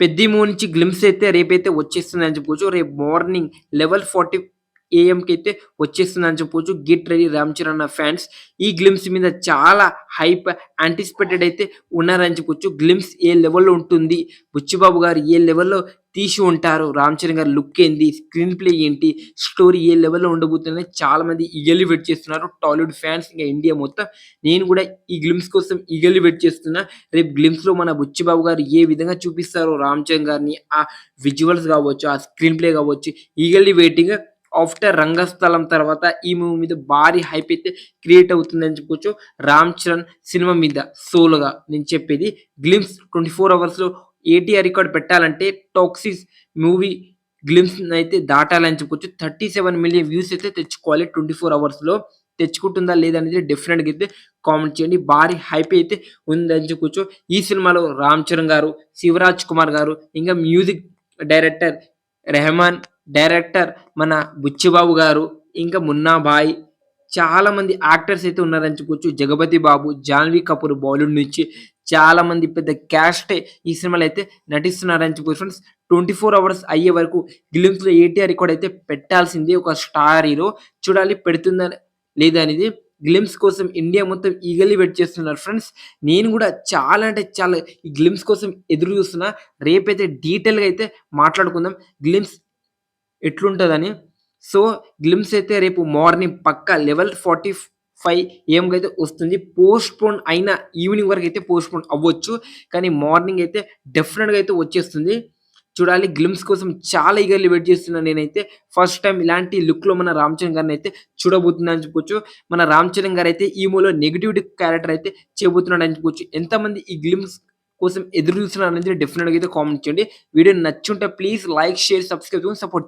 పెద్దిమూ నుంచి గ్లిమ్స్ అయితే రేపైతే వచ్చేస్తుందని చెప్పుకోవచ్చు. రేపు మార్నింగ్ 11:40 ఏఎంకి అయితే వచ్చేస్తుందని చెప్పుకోవచ్చు. Get ready Ram Charan fans. ఈ గ్లిమ్స్ మీద చాలా హైప్ యాంటిసిపేటెడ్ అయితే ఉన్నారని చెప్పుకోవచ్చు. గ్లిమ్స్ ఏ లెవెల్‌లో ఉంటుంది? బుచ్చిబాబు గారు ఏ లెవెల్‌లో తీసి ఉంటారు? రామ్ చరణ్ గారి లుక్ ఏంది? స్క్రీన్ ప్లే ఏంటి? స్టోరీ ఏ లెవెల్‌లో ఉండబోతుందని చాలా మంది ఈగర్లీ వెయిట్ చేస్తున్నారు. టాలీవుడ్ ఫ్యాన్స్ ఇంకా ఇండియా మొత్తం. నేను కూడా ఈ గ్లిమ్స్ కోసం ఈగర్లీ వెయిట్ చేస్తున్నా. రేపు గ్లిమ్స్‌లో మన బుచ్చిబాబు గారు ఏ విధంగా చూపిస్తారో రామ్ చరణ్ గారిని ఆ విజువల్స్ కావచ్చు, ఆ స్క్రీన్ ప్లే కావచ్చు ఈగర్లీ వెయిటింగ్. ఆఫ్టర్ రంగస్థలం తర్వాత ఈ మూవీ మీద భారీ హైప్ అయితే క్రియేట్ అవుతుందని చెప్పుకోవచ్చు. రామ్ చరణ్ సినిమా మీద సోలుగా నేను చెప్పేది. గ్లిమ్స్ 24 అవర్స్‌లో ఏటీఆర్ రికార్డ్ పెట్టాలంటే టాక్సిస్ మూవీ గ్లిమ్స్ అయితే దాటాలని చెప్పుకోవచ్చు. 37 మిలియన్ వ్యూస్ అయితే తెచ్చుకోవాలి 24 అవర్స్‌లో. తెచ్చుకుంటుందా లేదా అనేది డెఫినెట్‌గా అయితే కామెంట్ చేయండి. భారీ హైప్ అయితే ఉందని చెప్పుకోవచ్చు. ఈ సినిమాలో రామ్ చరణ్ గారు, శివరాజ్ కుమార్ గారు, ఇంకా మ్యూజిక్ డైరెక్టర్ రెహమాన్, డైరెక్టర్ మన బుచ్చిబాబు గారు, ఇంకా మున్నాభాయ్ చాలా మంది యాక్టర్స్ అయితే ఉన్నారని చెప్పుకోవచ్చు. జగపతి బాబు, జాన్వీ కపూర్ బాలీవుడ్ నుంచి చాలా మంది పెద్ద క్యాస్టే ఈ సినిమాలో అయితే నటిస్తున్నారని చెప్పుకోవచ్చు ఫ్రెండ్స్. 24 అవర్స్ అయ్యే వరకు గ్లిమ్స్‌లో ఏటీఆర్ రికార్డ్ అయితే పెట్టాల్సిందే ఒక స్టార్ హీరో. చూడాలి పెడుతుందా లేదా అనేది. గ్లిమ్స్ కోసం ఇండియా మొత్తం ఈగర్లీ వెయిట్ చేస్తున్నారు ఫ్రెండ్స్. నేను కూడా చాలా అంటే చాలా ఈ గ్లిమ్స్ కోసం ఎదురు చూస్తున్నా. రేపైతే డీటెయిల్‌గా అయితే మాట్లాడుకుందాం. గ్లిమ్స్ ఎట్లుంటుందని సో, గ్లిమ్స్ అయితే రేపు మార్నింగ్ పక్కా 11:45 ఏఎంకి అయితే వస్తుంది. పోస్ట్ పోన్ అయిన ఈవినింగ్ వరకు అయితే పోస్ట్ పోన్ అవ్వచ్చు. కానీ మార్నింగ్ అయితే డెఫినెట్గా అయితే వచ్చేస్తుంది. చూడాలి గ్లిమ్స్ కోసం చాలా ఈగర్లీ వెయిట్ చేస్తున్నా నేనైతే. ఫస్ట్ టైం ఇలాంటి లుక్‌లో మన రామ్ చరణ్ గారిని అయితే చూడబోతున్నాను చెప్పుకోవచ్చు. మన రామ్ చరణ్ గారు అయితే ఈ మూలో నెగటివిటీ క్యారెక్టర్ అయితే చేయబోతున్నాడని చెప్పుకోవచ్చు. ఎంతమంది ఈ గ్లిమ్స్ కోసం ఎదురు చూస్తున్నారు అనేది డెఫినెట్గా అయితే కామెంట్ చేయండి. Video నచ్చుంటే please like, share, subscribe support